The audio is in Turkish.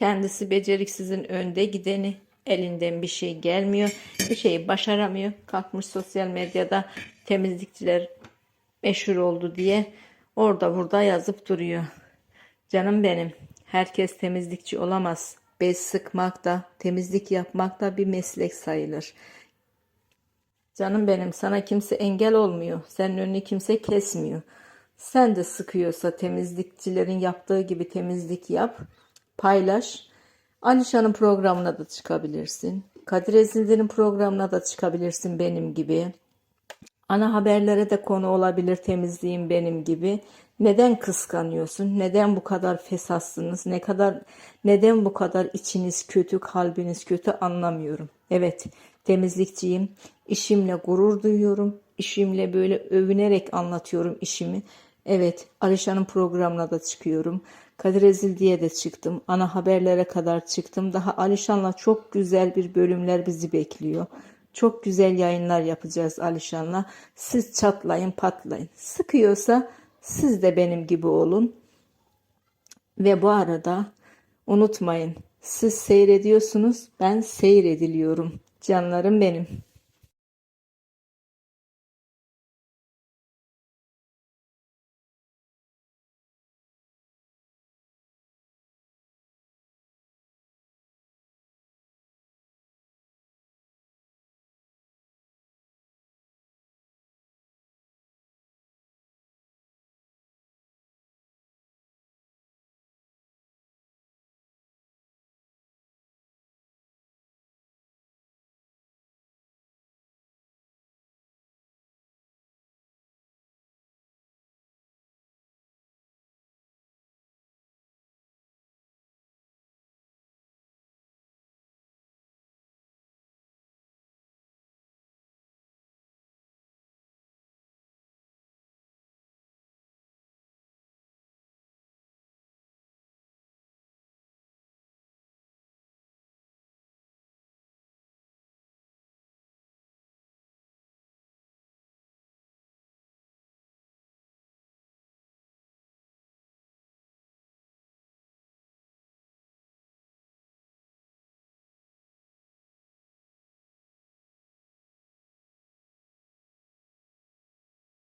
Kendisi beceriksizin önde gideni. Elinden bir şey gelmiyor. Bir şeyi başaramıyor. Kalkmış sosyal medyada temizlikçiler meşhur oldu diye orada burada yazıp duruyor. Canım benim. Herkes temizlikçi olamaz. Bez sıkmak da, temizlik yapmak da bir meslek sayılır. Canım benim sana kimse engel olmuyor. Senin önünü kimse kesmiyor. Sen de sıkıyorsa temizlikçilerin yaptığı gibi temizlik yap. Paylaş. Alişan'ın programına da çıkabilirsin. Kadir Ezildi'nin programına da çıkabilirsin benim gibi. Ana haberlere de konu olabilir temizliğim benim gibi. Neden kıskanıyorsun? Neden bu kadar fesatsınız? Ne kadar neden bu kadar içiniz kötü, kalbiniz kötü anlamıyorum. Evet, temizlikçiyim. İşimle gurur duyuyorum. İşimle böyle övünerek anlatıyorum işimi. Evet, Alişan'ın programına da çıkıyorum. Kadir diye de çıktım. Ana haberlere kadar çıktım. Daha Alişan'la çok güzel bir bölümler bizi bekliyor. Çok güzel yayınlar yapacağız Alişan'la. Siz çatlayın patlayın. Sıkıyorsa siz de benim gibi olun. Ve bu arada unutmayın siz seyrediyorsunuz ben seyrediliyorum. Canlarım benim.